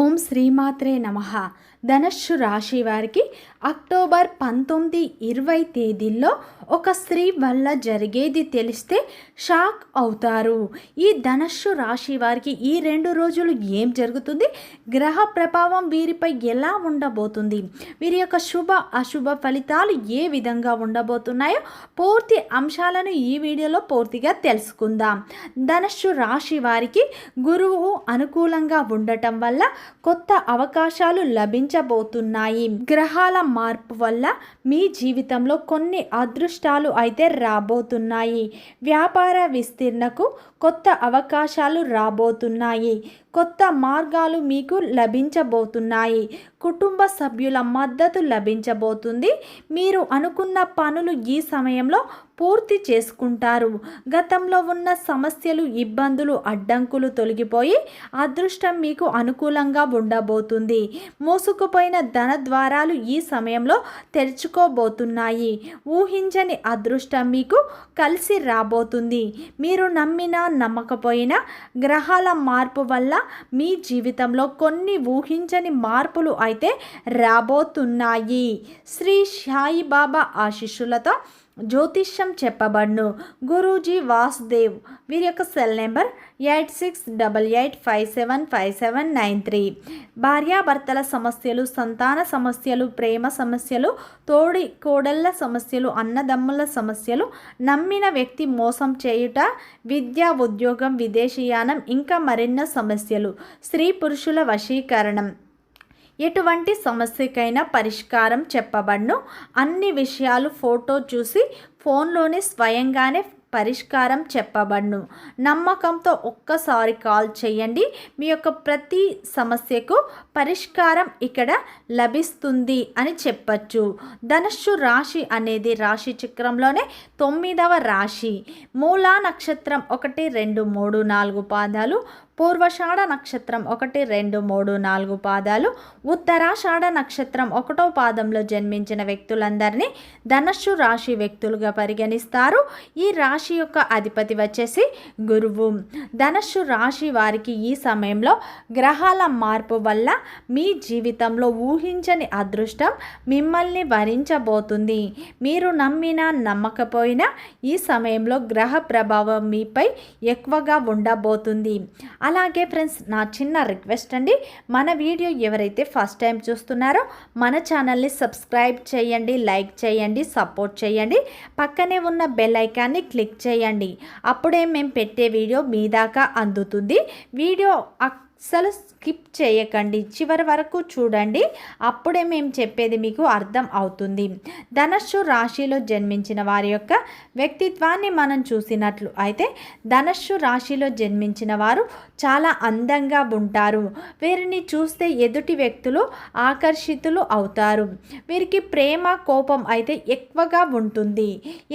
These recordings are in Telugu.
ఓం శ్రీమాత్రే నమ. ధనస్సు రాశి వారికి అక్టోబర్ పంతొమ్మిది ఇరవై తేదీల్లో ఒక స్త్రీ వల్ల జరిగేది తెలిస్తే షాక్ అవుతారు. ఈ ధనస్సు రాశి వారికి ఈ రెండు రోజులు ఏం జరుగుతుంది? గ్రహ ప్రభావం వీరిపై ఎలా ఉండబోతుంది? వీరి యొక్క శుభ అశుభ ఫలితాలు ఏ విధంగా ఉండబోతున్నాయో పూర్తి అంశాలను ఈ వీడియోలో పూర్తిగా తెలుసుకుందాం. ధనస్సు రాశి వారికి గురువు అనుకూలంగా ఉండటం వల్ల కొత్త అవకాశాలు లభించబోతున్నాయి. గ్రహాల మార్పు వల్ల మీ జీవితంలో కొన్ని అదృష్టాలు అయితే రాబోతున్నాయి. వ్యాపార విస్తీర్ణకు కొత్త అవకాశాలు రాబోతున్నాయి. కొత్త మార్గాలు మీకు లభించబోతున్నాయి. కుటుంబ సభ్యుల మద్దతు లభించబోతుంది. మీరు అనుకున్న పనులు ఈ సమయంలో పూర్తి చేసుకుంటారు. గతంలో ఉన్న సమస్యలు ఇబ్బందులు అడ్డంకులు తొలగిపోయి అదృష్టం మీకు అనుకూలంగా ఉండబోతుంది. మోసుకుపోయిన ధన ద్వారాలు ఈ సమయంలో తెరుచుకోబోతున్నాయి. ఊహించని అదృష్టం మీకు కలిసి రాబోతుంది. మీరు నమ్మిన నమ్మకపోయినా గ్రహాల మార్పు వల్ల మీ జీవితంలో కొన్ని ఊహించని మార్పులు అయితే రాబోతున్నాయి. శ్రీ సాయిబాబా ఆశీస్సులతో జ్యోతిష్యం చెప్పబడును. గురూజీ వాసుదేవ్ వీరి యొక్క cell number eight six double eight five seven five seven nine three. భార్యాభర్తల సమస్యలు సంతాన సమస్యలు ప్రేమ సమస్యలు తోడి కోడళ్ళ సమస్యలు అన్నదమ్ముల సమస్యలు నమ్మిన వ్యక్తి మోసం చేయుట విద్య ఉద్యోగం విదేశీయానం ఇంకా మరెన్నో సమస్యలు. స్త్రీ పురుషుల వశీకరణం. ఎటువంటి సమస్యకైనా పరిష్కారం చెప్పబడును. అన్ని విషయాలు ఫోటో చూసి ఫోన్లోనే స్వయంగానే పరిష్కారం చెప్పబడును. నమ్మకంతో ఒక్కసారి కాల్ చేయండి. మీ యొక్క ప్రతి సమస్యకు పరిష్కారం ఇక్కడ లభిస్తుంది అని చెప్పచ్చు. ధనుస్సు రాశి అనేది రాశి చక్రంలోనే తొమ్మిదవ రాశి. మూలా నక్షత్రం ఒకటి రెండు మూడు నాలుగు పాదాలు. పూర్వషాఢ నక్షత్రం ఒకటి రెండు మూడు నాలుగు పాదాలు. ఉత్తరాషాఢ నక్షత్రం ఒకటో పాదంలో జన్మించిన వ్యక్తులందరినీ ధనస్సు రాశి వ్యక్తులుగా పరిగణిస్తారు. ఈ రాశి యొక్క అధిపతి వచ్చేసి గురువు. ధనస్సు రాశి వారికి ఈ సమయంలో గ్రహాల మార్పు వల్ల మీ జీవితంలో ఊహించని అదృష్టం మిమ్మల్ని వరించబోతుంది. మీరు నమ్మినా నమ్మకపోయినా ఈ సమయంలో గ్రహ ప్రభావం మీపై ఎక్కువగా ఉండబోతుంది. అలాగే ఫ్రెండ్స్ నా చిన్న రిక్వెస్ట్ అండి. మన వీడియో ఎవరైతే ఫస్ట్ టైం చూస్తున్నారో మన ఛానల్ని సబ్స్క్రైబ్ చేయండి లైక్ చేయండి సపోర్ట్ చేయండి. పక్కనే ఉన్న బెల్ ఐకాన్ని క్లిక్ చేయండి. అప్పుడే మేము పెట్టే వీడియో మీ దాకా అందుతుంది. వీడియో అస్సలు స్కిప్ చేయకండి. చివరి వరకు చూడండి. అప్పుడే మేము చెప్పేది మీకు అర్థం అవుతుంది. ధనస్సు రాశిలో జన్మించిన వారి యొక్క వ్యక్తిత్వాన్ని మనం చూసినట్లు అయితే ధనస్సు రాశిలో జన్మించిన వారు చాలా అందంగా ఉంటారు. వీరిని చూస్తే ఎదుటి వ్యక్తులు ఆకర్షితులు అవుతారు. వీరికి ప్రేమ కోపం అయితే ఎక్కువగా ఉంటుంది.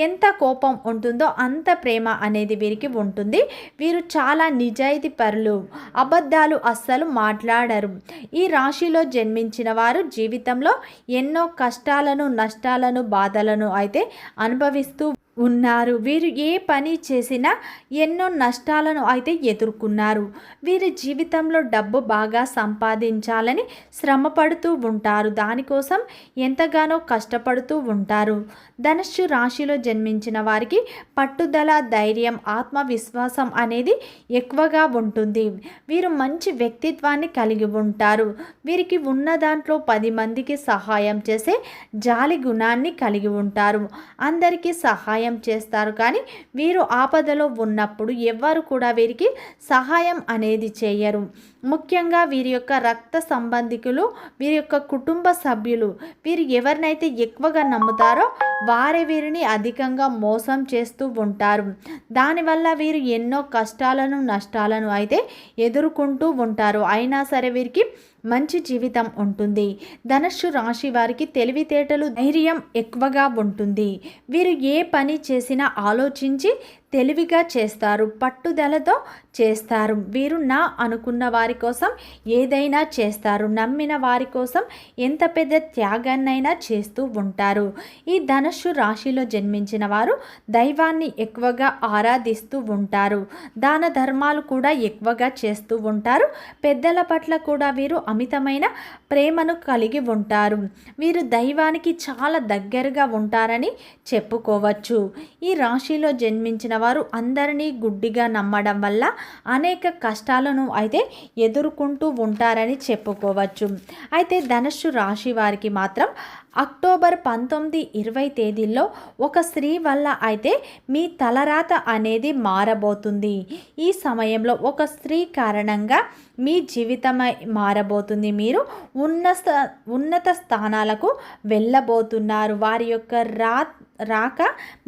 ఎంత కోపం ఉంటుందో అంత ప్రేమ అనేది వీరికి ఉంటుంది. వీరు చాలా నిజాయితీ పరులు అబద్ధాలు అస్సలు మాట్లాడరు. ఈ రాశిలో జన్మించిన వారు జీవితంలో ఎన్నో కష్టాలను నష్టాలను బాధలను అయితే అనుభవిస్తూ ఉన్నారు. వీరు ఏ పని చేసినా ఎన్నో నష్టాలను అయితే ఎదుర్కొన్నారు. వీరి జీవితంలో డబ్బు బాగా సంపాదించాలని శ్రమపడుతూ ఉంటారు. దానికోసం ఎంతగానో కష్టపడుతూ ఉంటారు. ధనుస్సు రాశిలో జన్మించిన వారికి పట్టుదల ధైర్యం ఆత్మవిశ్వాసం అనేది ఎక్కువగా ఉంటుంది. వీరు మంచి వ్యక్తిత్వాన్ని కలిగి ఉంటారు. వీరికి ఉన్న దాంట్లో పది మందికి సహాయం చేసే జాలి గుణాన్ని కలిగి ఉంటారు. అందరికీ సహాయం సహాయం చేస్తారు. కానీ వీరు ఆపదలో ఉన్నప్పుడు ఎవ్వరు కూడా వీరికి సహాయం అనేది చేయరు. ముఖ్యంగా వీరి యొక్క రక్త సంబంధికులు వీరి యొక్క కుటుంబ సభ్యులు వీరు ఎవరినైతే ఎక్కువగా నమ్ముతారో వారే వీరిని అధికంగా మోసం చేస్తూ ఉంటారు. దానివల్ల వీరు ఎన్నో కష్టాలను నష్టాలను అయితే ఎదుర్కొంటూ ఉంటారు. అయినా సరే వీరికి మంచి జీవితం ఉంటుంది. ధనస్సు రాశి వారికి తెలివితేటలు ధైర్యం ఎక్కువగా ఉంటుంది. వీరు ఏ పని చేసినా ఆలోచించి తెలివిగా చేస్తారు పట్టుదలతో చేస్తారు. వీరు నా అనుకున్న వారి కోసం ఏదైనా చేస్తారు. నమ్మిన వారి కోసం ఎంత పెద్ద త్యాగాన్నైనా చేస్తూ ఉంటారు. ఈ ధనుస్సు రాశిలో జన్మించిన వారు దైవాన్ని ఎక్కువగా ఆరాధిస్తూ ఉంటారు. దాన ధర్మాలు కూడా ఎక్కువగా చేస్తూ ఉంటారు. పెద్దల పట్ల కూడా వీరు అమితమైన ప్రేమను కలిగి ఉంటారు. వీరు దైవానికి చాలా దగ్గరగా ఉంటారని చెప్పుకోవచ్చు. ఈ రాశిలో జన్మించిన వారు అందరినీ గుడ్డిగా నమ్మడం వల్ల అనేక కష్టాలను అయితే ఎదుర్కొంటూ ఉంటారని చెప్పుకోవచ్చు. అయితే ధనుస్సు రాశి వారికి మాత్రం అక్టోబర్ పంతొమ్మిది ఇరవై తేదీల్లో ఒక స్త్రీ వల్ల అయితే మీ తలరాత అనేది మారబోతుంది. ఈ సమయంలో ఒక స్త్రీ కారణంగా మీ జీవితమై మారబోతుంది. మీరు ఉన్నత ఉన్నత స్థానాలకు వెళ్ళబోతున్నారు. వారి యొక్క రాత్ రాక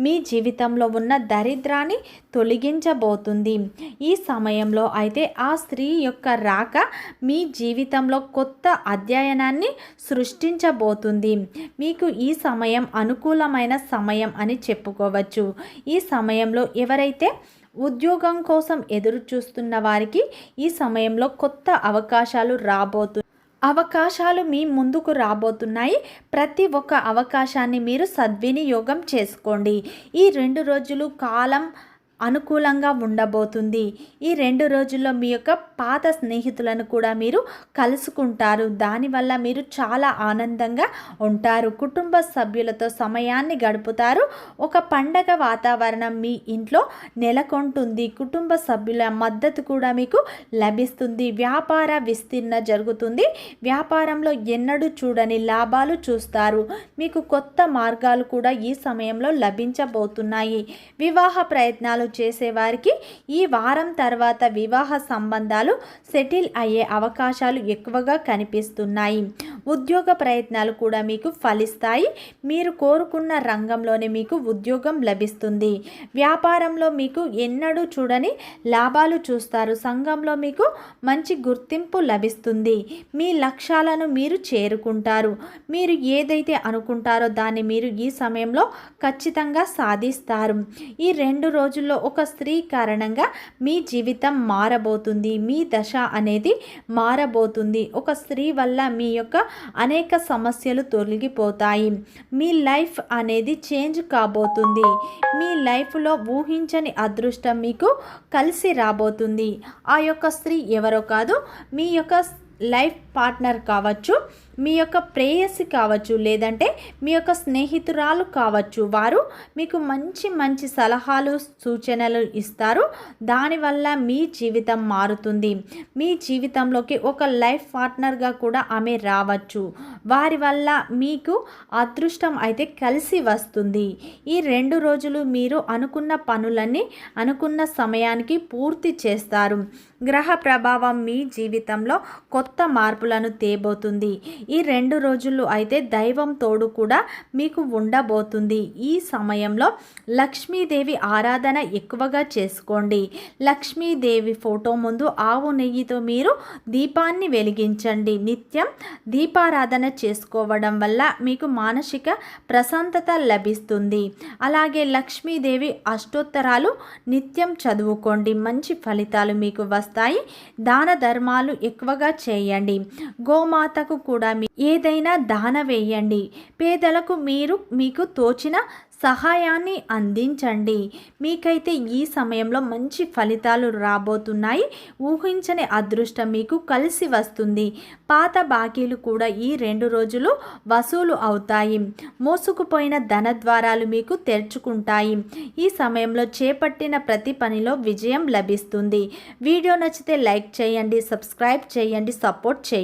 మీ జీవితంలో ఉన్న దరిద్రాన్ని తొలగించబోతుంది. ఈ సమయంలో అయితే ఆ స్త్రీ యొక్క రాక మీ జీవితంలో కొత్త అధ్యయనాన్ని సృష్టించబోతుంది. మీకు ఈ సమయం అనుకూలమైన సమయం అని చెప్పుకోవచ్చు. ఈ సమయంలో ఎవరైతే ఉద్యోగం కోసం ఎదురు చూస్తున్న వారికి ఈ సమయంలో కొత్త అవకాశాలు రాబోతు అవకాశాలు మీ ముందుకు రాబోతున్నాయి. ప్రతి ఒక్క అవకాశాన్ని మీరు సద్వినియోగం చేసుకోండి. ఈ రెండు రోజులు కాలం అనుకూలంగా ఉండబోతుంది. ఈ రెండు రోజుల్లో మీ యొక్క పాత స్నేహితులను కూడా మీరు కలుసుకుంటారు. దానివల్ల మీరు చాలా ఆనందంగా ఉంటారు. కుటుంబ సభ్యులతో సమయాన్ని గడుపుతారు. ఒక పండగ వాతావరణం మీ ఇంట్లో నెలకొంటుంది. కుటుంబ సభ్యుల మద్దతు కూడా మీకు లభిస్తుంది. వ్యాపార విస్తీర్ణ జరుగుతుంది. వ్యాపారంలో ఎన్నడూ చూడని లాభాలు చూస్తారు. మీకు కొత్త మార్గాలు కూడా ఈ సమయంలో లభించబోతున్నాయి. వివాహ ప్రయత్నాలు చేసేవారికి ఈ వారం తర్వాత వివాహ సంబంధాలు సెటిల్ అయ్యే అవకాశాలు ఎక్కువగా కనిపిస్తున్నాయి. ఉద్యోగ ప్రయత్నాలు కూడా మీకు ఫలిస్తాయి. మీరు కోరుకున్న రంగంలోనే మీకు ఉద్యోగం లభిస్తుంది. వ్యాపారంలో మీకు ఎన్నడూ చూడని లాభాలు చూస్తారు. సంఘంలో మీకు మంచి గుర్తింపు లభిస్తుంది. మీ లక్ష్యాలను మీరు చేరుకుంటారు. మీరు ఏదైతే అనుకుంటారో దాన్ని మీరు ఈ సమయంలో ఖచ్చితంగా సాధిస్తారు. ఈ రెండు రోజుల్లో ఒక స్త్రీ కారణంగా మీ జీవితం మారబోతుంది. మీ దశ అనేది మారబోతుంది. ఒక స్త్రీ వల్ల మీ యొక్క అనేక సమస్యలు తొలగిపోతాయి. మీ లైఫ్ అనేది చేంజ్ కాబోతుంది. మీ లైఫ్లో ఊహించని అదృష్టం మీకు కలిసి రాబోతుంది. ఆ యొక్క స్త్రీ ఎవరో కాదు మీ యొక్క లైఫ్ పార్ట్నర్ కావచ్చు. మీ యొక్క ప్రేయసి కావచ్చు లేదంటే మీ యొక్క స్నేహితురాలు కావచ్చు వారు మీకు మంచి మంచి సలహాలు సూచనలు ఇస్తారు. దానివల్ల మీ జీవితం మారుతుంది. మీ జీవితంలోకి ఒక లైఫ్ పార్ట్నర్గా కూడా ఆమె రావచ్చు. వారి వల్ల మీకు అదృష్టం అయితే కలిసి వస్తుంది. ఈ రెండు రోజులు మీరు అనుకున్న పనులన్నీ అనుకున్న సమయానికి పూర్తి చేస్తారు. గ్రహ ప్రభావం మీ జీవితంలో కొత్త మార్పులను తేబోతుంది. ఈ రెండు రోజుల్లో అయితే దైవం తోడు కూడా మీకు ఉండబోతుంది. ఈ సమయంలో లక్ష్మీదేవి ఆరాధన ఎక్కువగా చేసుకోండి. లక్ష్మీదేవి ఫోటో ముందు ఆవు నెయ్యితో మీరు దీపాన్ని వెలిగించండి. నిత్యం దీపారాధన చేసుకోవడం వల్ల మీకు మానసిక ప్రశాంతత లభిస్తుంది. అలాగే లక్ష్మీదేవి అష్టోత్తరాలు నిత్యం చదువుకోండి. మంచి ఫలితాలు మీకు వస్తాయి. దాన ధర్మాలు ఎక్కువగా చేయండి. గోమాతకు కూడా ఏదైనా దాన వేయండి. పేదలకు మీరు మీకు తోచిన సహాయాన్ని అందించండి. మీకైతే ఈ సమయంలో మంచి ఫలితాలు రాబోతున్నాయి. ఊహించని అదృష్టం మీకు కలిసి వస్తుంది. పాత బాకీలు కూడా ఈ రెండు రోజులు వసూలు అవుతాయి. మోసుకుపోయిన ధన ద్వారాలు మీకు తెరుచుకుంటాయి. ఈ సమయంలో చేపట్టిన ప్రతి పనిలో విజయం లభిస్తుంది. వీడియో నచ్చితే లైక్ చేయండి సబ్స్క్రైబ్ చేయండి సపోర్ట్ చేయండి.